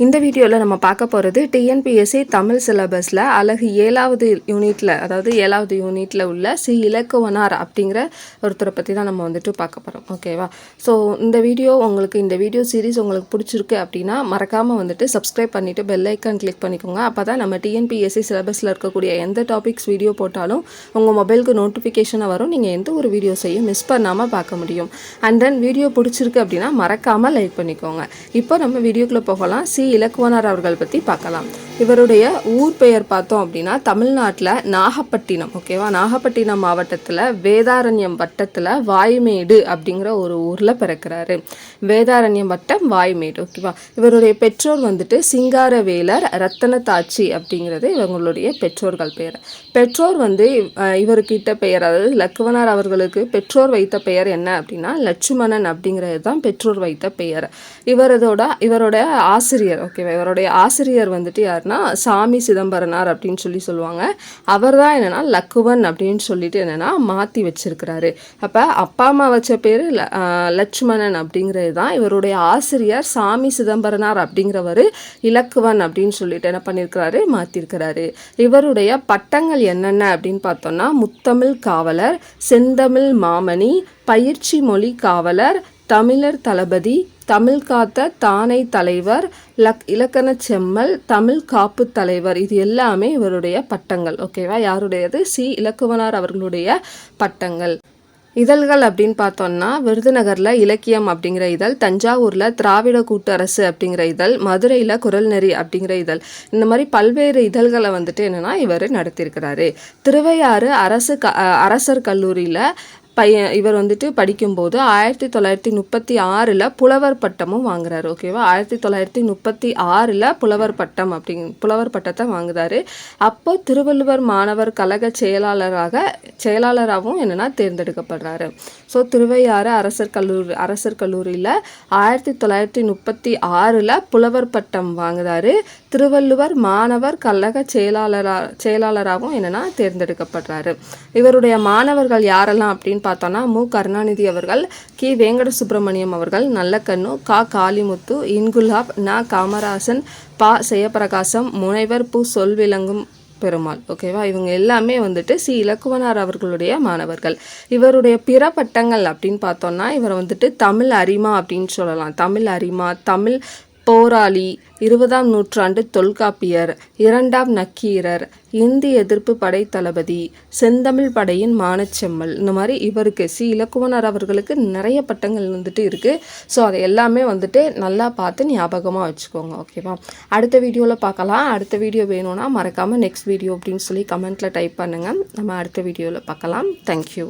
இந்த வீடியோவில் நம்ம பார்க்க போகிறது டிஎன்பிஎஸ்சி தமிழ் சிலபஸில் அழகு ஏழாவது யூனிட்டில் அதாவது ஏழாவது யூனிட்டில் உள்ள சி இலக்குவனார் அப்படிங்கிற ஒருத்தரை பற்றி தான் நம்ம வந்துட்டு பார்க்க போகிறோம் ஓகேவா ஸோ இந்த வீடியோ உங்களுக்கு இந்த வீடியோ சீரிஸ் உங்களுக்கு பிடிச்சிருக்கு அப்படின்னா மறக்காமல் வந்துட்டு சப்ஸ்கிரைப் பண்ணிவிட்டு பெல் ஐக்கான் கிளிக் பண்ணிக்கோங்க. அப்போ தான் நம்ம டிஎன்பிஎஸ்சி சிலபஸில் இருக்கக்கூடிய எந்த டாபிக்ஸ் வீடியோ போட்டாலும் உங்கள் மொபைலுக்கு நோட்டிஃபிகேஷனாக வரும். நீங்கள் எந்த ஒரு வீடியோஸையும் மிஸ் பண்ணாமல் பார்க்க முடியும். அண்ட் தென் வீடியோ பிடிச்சிருக்கு அப்படின்னா மறக்காமல் லைக் பண்ணிக்கோங்க. இப்போ நம்ம வீடியோக்குள்ளே போகலாம். சி இலக்குவனார் அவர்கள் பற்றி பார்க்கலாம். இவருடைய ஊர் பெயர் பார்த்தோம் அப்படின்னா தமிழ்நாட்டில் நாகப்பட்டினம் ஓகேவா நாகப்பட்டினம் மாவட்டத்தில் வேதாரண்யம் வட்டத்தில் வாய்மேடு அப்படிங்கிற ஒரு ஊரில் பிறக்கிறாரு. வேதாரண்யம் வட்டம் வாய்மேடு ஓகேவா இவருடைய பெற்றோர் வந்துட்டு சிங்காரவேலர் ரத்தனத்தாச்சி அப்படிங்கிறது இவங்களுடைய பெற்றோர்கள் பெயர். பெற்றோர் வந்து இவர்கிட்ட பெயர் அதாவது லக்குவனார் அவர்களுக்கு பெற்றோர் வைத்த பெயர் என்ன அப்படின்னா லட்சுமணன் அப்படிங்கிறது தான் பெற்றோர் வைத்த பெயர். இவரதோட இவரோட ஆசிரியர் ஓகேவா இவருடைய ஆசிரியர் வந்துட்டு யாருன்னா சாமி சிதம்பரனார் அப்படின்னு சொல்லி சொல்லுவாங்க. அவர் தான் என்னென்னா லக்குவன் அப்படின்னு சொல்லிட்டு என்னென்னா மாற்றி வச்சிருக்கிறாரு. அப்போ அப்பா அம்மா வச்ச பேர் லட்சுமணன் அப்படிங்கிறது தான் இவருடைய ஆசிரியர் சாமி சிதம்பரனார் அப்படிங்கிறவர் இலக்குவன் அப்படின்னு சொல்லிட்டு என்ன பண்ணியிருக்கிறாரு மாற்றிருக்கிறாரு இவருடைய பட்டங்கள் என்னென்ன அப்படின்னு பார்த்தோம்னா முத்தமிழ் காவலர் செந்தமிழ் மாமணி பயிற்சி மொழி காவலர் தமிழர் தளபதி தமிழ் காத்த தானை தலைவர் லக் இலக்கண செம்மல் தமிழ் காப்பு தலைவர். இது எல்லாமே இவருடைய பட்டங்கள். ஓகேவா யாருடையது? சி. இலக்குவனார் அவர்களுடைய பட்டங்கள். இதழ்கள் அப்படின்னு பார்த்தோம்னா விருதுநகரில் இலக்கியம் அப்படிங்கிற இதழ் தஞ்சாவூரில் திராவிட கூட்டரசு அப்படிங்கிற இதழ் மதுரையில் குரல்நெறி அப்படிங்கிற இதழ். இந்த மாதிரி பல்வேறு இதழ்களை வந்துட்டு என்னென்னா இவர் நடத்தியிருக்கிறாரு. திருவையாறு அரசு க அரசர் கல்லூரியில் பையன் இவர் வந்துட்டு படிக்கும்போது ஆயிரத்தி தொள்ளாயிரத்தி முப்பத்தி ஆறில் புலவர் பட்டமும் வாங்குறாரு ஓகேவா ஆயிரத்தி தொள்ளாயிரத்தி முப்பத்தி ஆறில் புலவர் பட்டம் அப்படிங் புலவர் பட்டத்தை வாங்குறாரு. அப்போ திருவள்ளுவர் மாணவர் கழக செயலாளராக செயலாளராகவும் என்னென்னா தேர்ந்தெடுக்கப்படுறாரு. ஸோ திருவையாறு அரசர் கல்லூரி அரசர் கல்லூரியில் ஆயிரத்தி தொள்ளாயிரத்தி முப்பத்தி ஆறில் புலவர் பட்டம் வாங்குறாரு. திருவள்ளுவர் மாணவர் கழக செயலாளராக செயலாளராகவும் என்னென்னா தேர்ந்தெடுக்கப்படுறாரு. இவருடைய மாணவர்கள் யாரெல்லாம் அப்படின்னு பார்த்தோன்னா மு. கருணாநிதி அவர்கள் கி. வேங்கட சுப்பிரமணியம் அவர்கள் நல்லக்கண்ணு கா. காளிமுத்து இன்குலாப் ந. காமராசன் பா. ஜெயபிரகாசம் முனைவர் பு. சொல்விளங்கும் பெருமாள். ஓகேவா இவங்க எல்லாமே வந்துட்டு சி. இலக்குவனார் அவர்களுடைய மாணவர்கள். இவருடைய பிற பட்டங்கள் அப்படின்னு பார்த்தோம்னா இவர் வந்துட்டு தமிழ் அரிமா அப்படின்னு சொல்லலாம். தமிழ் அரிமா தமிழ் போராளி இருபதாம் நூற்றாண்டு தொல்காப்பியர் இரண்டாம் நக்கீரர் இந்தி எதிர்ப்பு படை தளபதி செந்தமிழ் படையின் மானச்செம்மல். இந்த மாதிரி இவருக்கு சி. இலக்குவனார் அவர்களுக்கு நிறைய பட்டங்கள் வந்துட்டு இருக்குது ஸோ அதை எல்லாமே வந்துட்டு நல்லா பார்த்து ஞாபகமாக வச்சுக்கோங்க ஓகேவா அடுத்த வீடியோவில் பார்க்கலாம். அடுத்த வீடியோ வேணும்னா மறக்காமல் நெக்ஸ்ட் வீடியோ அப்படின்னு சொல்லி கமெண்ட்டில் டைப் பண்ணுங்கள் நம்ம அடுத்த வீடியோவில் பார்க்கலாம். தேங்க்யூ